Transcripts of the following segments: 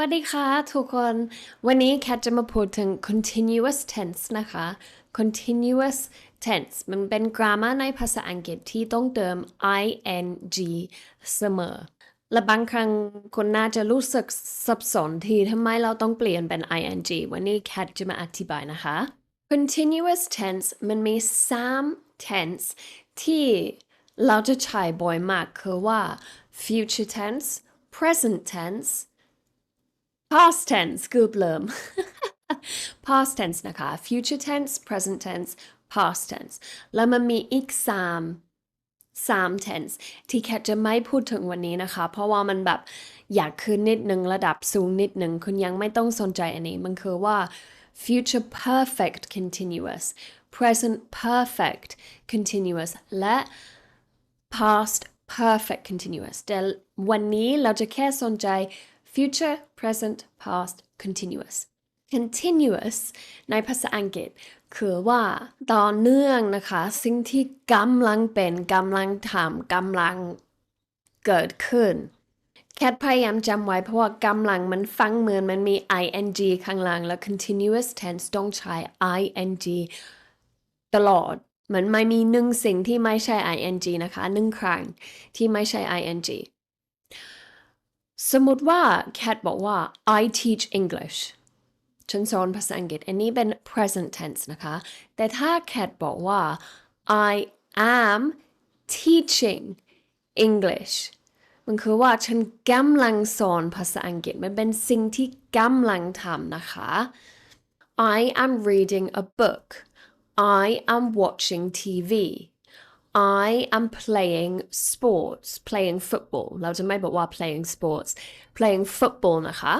วัสดีค่ะทุกคน วันนี้แคทจะมาพูดถึง continuous tense นะคะ continuous tense มันเป็น grammar ในภาษาอังกฤษที่ต้องเติม ing เสมอ และบางครั้งคนน่าจะรู้สึกสับสนที่ทำไมเราต้องเปลี่ยนเป็น ing วันนี้แคทจะมาอธิบายนะคะ continuous tense มันมี 3 tense ที่เราจะใช้บ่อยมากคือว่า future tense present tense past tense เกือบเริ่ม past tense นะคะ future tense present tense past tense แล้วมันมีอีกสามสาม tense ที่แคทจะไม่พูดถึงวันนี้นะคะ เพราะว่ามันแบบอยากขึ้นนิดนึงระดับสูงนิดนึง คุณยังไม่ต้องสนใจอันนี้ มันคือว่า future perfect continuous present perfect continuous และ past perfect continuous แต่วันนี้เราจะแค่สนใจ future present past continuous continuous ในภาษาอังกฤษ คือว่าต่อเนื่องนะคะ สิ่งที่กำลังเป็นกำลังทำกำลังเกิดขึ้น แคทพยายามจำไว้เพราะว่ากำลังมันฟังเหมือนมันมี ing ข้างหลัง แล้ว continuous tense ต้องใช้ ing ตลอดเหมันไม่มีหนึ่งสิ่งที่ไม่ใช่ ing นะคะหนึ่งครั้งที่ไม่ใช่ ing สมมติว่าแคทบอกว่า I teach English ฉันสอนภาษาอังกฤษ อันนี้เป็น present tense นะคะ แต่ถ้าแคทบอกว่า I am teaching English มันคือว่าฉันกำลังสอนภาษาอังกฤษ มันเป็นสิ่งที่กำลังทำนะคะ I am reading a book I am watching TV I am playing sports playing football เราจะไม่บอกว่า playing sports playing football นะคะ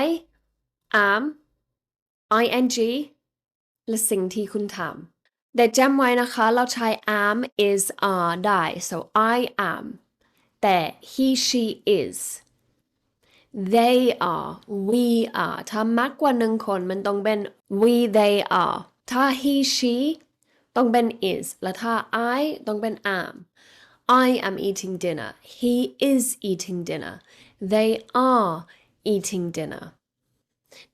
I am ing และสิ่งที่คุณทำแต่จำไว้นะคะ เราใช้ am is are ได้ so I am แต่ he she is they are we are ถ้ามากกว่าหนึ่งคนมันต้องเป็น we they are ถ้า he she ต้องเป็น is และถ้า I ต้องเป็น am I am eating dinner he is eating dinner they are eating dinner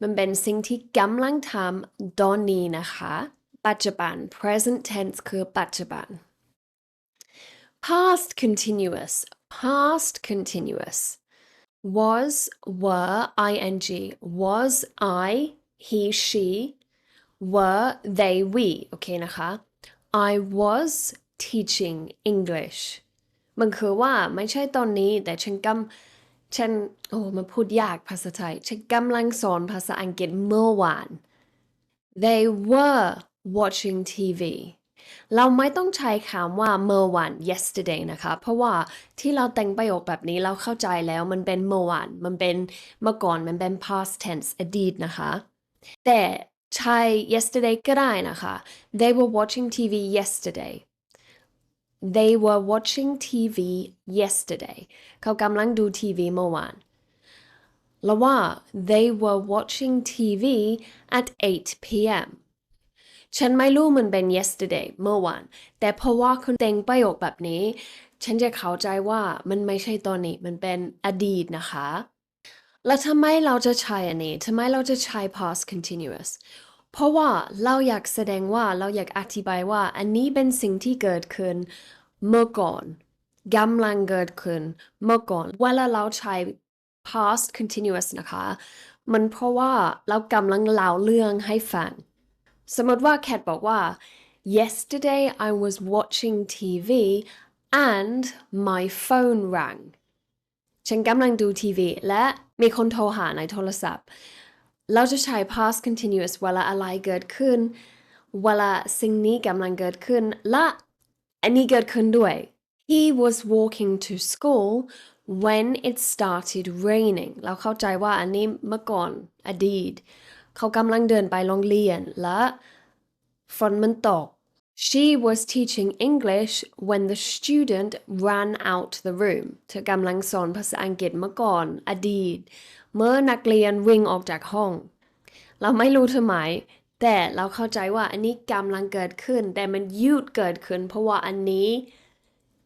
มันเป็นสิ่งที่กำลังทำตอนนี้นะคะ ปัจจุบัน present tense คือปัจจุบัน past continuous past continuous was were ing was I he she were they we โอเคนะคะ I was teaching English มันคือว่าไม่ใช่ตอนนี้ แต่ฉันกำฉันโอ้มันพูดยากภาษาไทย ฉันกำลังสอนภาษาอังกฤษเมื่อวาน They were watching TV เราไม่ต้องใช้คำว่าเมื่อวาน yesterday นะคะ เพราะว่าที่เราแต่งประโยคแบบนี้เราเข้าใจแล้วมันเป็นเมื่อวาน มันเป็นเมื่อก่อน มันเป็น past tense อดีตนะคะ แต่ ใช้ yesterday ก็ได้นะคะ They were watching TV yesterday They were watching TV yesterday เขากำลังดูทีวีเมื่อวานแล้วว่า They were watching TV at 8 p.m. ฉันไม่รู้มันเป็น yesterday เมื่อวาน แต่เพราะว่าคุณแต่งประโยคแบบนี้ ฉันจะเข้าใจว่ามันไม่ใช่ตอนนี้ มันเป็นอดีตนะคะ แล้วทำไมเราจะใช้อันนี้ทำไมเราจะใช้ past continuous เพราะว่าเราอยากแสดงว่าเราอยากอธิบายว่า อันนี้เป็นสิ่งที่เกิดขึ้นเมื่อก่อนกำลังเกิดขึ้นเมื่อก่อนเวลาเราใช้ past continuous นะคะ มันเพราะว่าเรากำลังเล่าเรื่องให้ฟัง สมมติว่าแคทบอกว่า yesterday I was watching TV and my phone rang ฉันกำลังดูทีวี และมีคนโทรหาในโทรศัพท์ เราจะใช้ past continuous เวลาอะไรเกิดขึ้น เวลาสิ่งนี้กำลังเกิดขึ้น และอันนี้เกิดขึ้นด้วย He was walking to school when it started raining เราเข้าใจว่าอันนี้เมื่อก่อนอดีต เขากำลังเดินไปโรงเรียนและฝนมันตก She was teaching English when the student ran out the room เธอกำลังสอนภาษาอังกฤษเมื่อก่อน อดีต เมื่อนักเรียนวิ่งออกจากห้อง เราไม่รู้ทำไมแต่เราเข้าใจว่าอันนี้กำลังเกิดขึ้น แต่มันยุดเกิดขึ้น เพราะว่าอันนี้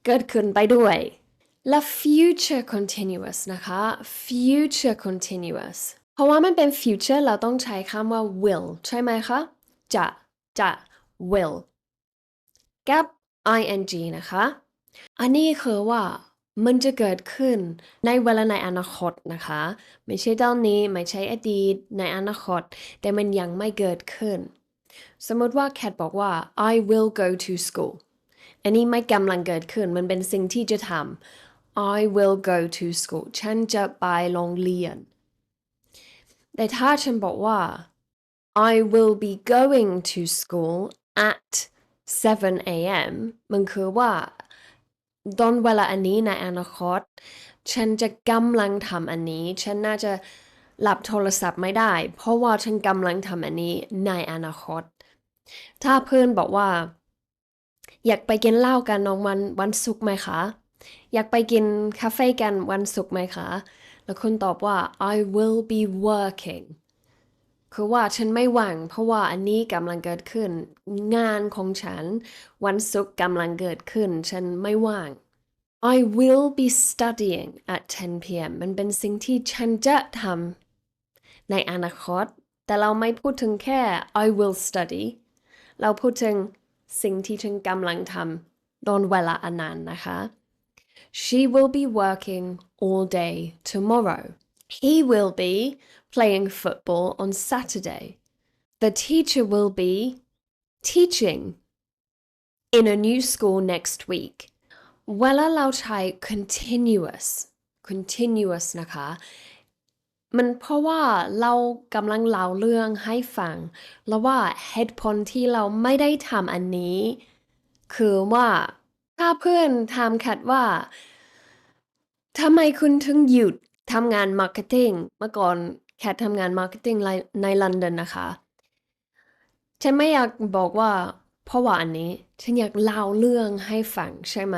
เกิดขึ้นไปด้วย และ future continuous นะคะ future continuous เพราะว่ามันเป็น future เราต้องใช้คำว่า will ใช่ไหมคะ จะ จะ will กับ ing นะคะ อันนี้คือว่ามันจะเกิดขึ้นในเวลาในอนาคตนะคะ ไม่ใช่ตอนนี้ไม่ใช่อดีตในอนาคต แต่มันยังไม่เกิดขึ้น สมมติว่าแคทบอกว่า I will go to school อันนี้ไม่กำลังเกิดขึ้นมันเป็นสิ่งที่จะทำ I will go to school ฉันจะไปโรงเรียน แต่ถ้าฉันบอกว่า I will be going to school at 7 a.m. มันคือว่าตอนเวลาอันนี้ในอนาคต ฉันจะกำลังทำอันนี้ ฉันน่าจะหลับโทรศัพท์ไม่ได้ เพราะว่าฉันกำลังทำอันนี้ในอนาคต ถ้าเพื่อนบอกว่า อยากไปกินเหล้ากันน้องวันวันศุกร์ไหมคะ อยากไปกินคาเฟ่กันวันศุกร์ไหมคะ แล้วคุณตอบว่า I will be working คือว่าฉันไม่ว่างเพราะว่าอันนี้กำลังเกิดขึ้น งานของฉัน วันศุกร์กำลังเกิดขึ้น ฉันไม่ว่าง I will be studying at 10 p.m. มันเป็นสิ่งที่ฉันจะทำในอนาคต แต่เราไม่พูดถึงแค่ I will study เราพูดถึงสิ่งที่ฉันกำลังทำตอนเวลาอันนั้นนะคะ She will be working all day tomorrow. He will be playing football on Saturday. The teacher will be teaching in a new school next week. เวลาเราใช้ continuous continuous นะคะ มันเพราะว่าเรากำลังเล่าเรื่องให้ฟัง แล้วว่าเหตุผลที่เราไม่ได้ทำอันนี้ คือว่าถ้าเพื่อนถามแคทว่าทำไมคุณถึงหยุดทำงานมาร์เก็ตติ้งเมื่อก่อน แคททำงานมาร์เก็ตติ้งในลอนดอนนะคะ ฉันไม่อยากบอกว่าเพราะว่าอันนี้ ฉันอยากเล่าเรื่องให้ฟังใช่ไหม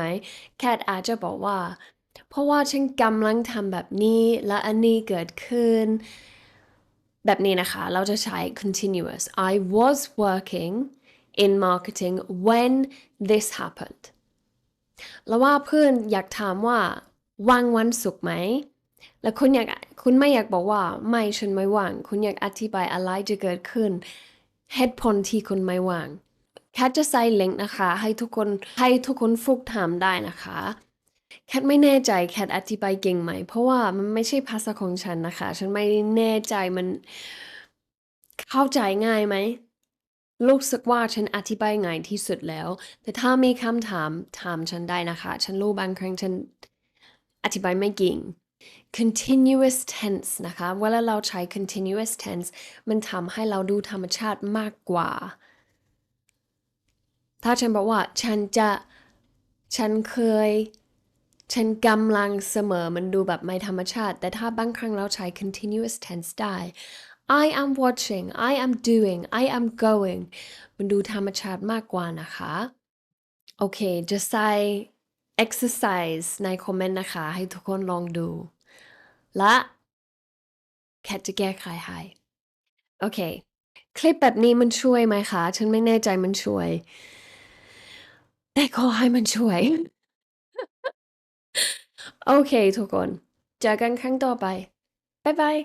แคทอาจจะบอกว่า เพราะว่าฉันกำลังทำแบบนี้ และอันนี้เกิดขึ้น แบบนี้นะคะ เราจะใช้ continuous I was working in marketing when this happened แล้วว่าเพื่อนอยากถามว่าว่างวันศุกร์ไหม แล้วคุณอยากคุณไม่อยากบอกว่า ไม่ฉันไม่ว่าง คุณอยากอธิบายอะไรจะเกิดขึ้นเหตุผลที่คุณไม่ว่างแคทจะใส่ลิงก์นะคะ ให้ทุกคนให้ทุกคนฝึกทำได้นะคะแคทไม่แน่ใจแคทอธิบายเก่งไหม เพราะว่ามันไม่ใช่ภาษาของฉันนะคะ ฉันไม่แน่ใจมันเข้าใจง่ายไหมรู้สึกว่าฉันอธิบายง่ายที่สุดแล้ว แต่ถ้ามีคำถามถามฉันได้นะคะ ฉันรู้บางครั้งฉันอธิบายไม่เก่ง continuous tense นะคะเวลาเราใช้ continuous tense มันทำให้เราดูธรรมชาติมากกว่า ถ้าฉันบอกว่า ฉันจะ ฉันเคย ฉันกำลังเสมอมันดูแบบไม่ธรรมชาติ แต่ถ้าบางครั้งเราใช้ continuous tense ได้ I am watching I am doing I am going มันดูธรรมชาติมากกว่านะคะ โอเค จะใส่ exercise ในคอมเมนต์นะคะ ให้ทุกคนลองดู และแคทจะแก้ไขให้โอเค คลิปแบบนี้มันช่วยไหมคะ ฉันไม่แน่ใจมันช่วย แต่ขอให้มันช่วย โอเคทุกคน เจอกันครั้งต่อไป บ๊ายบาย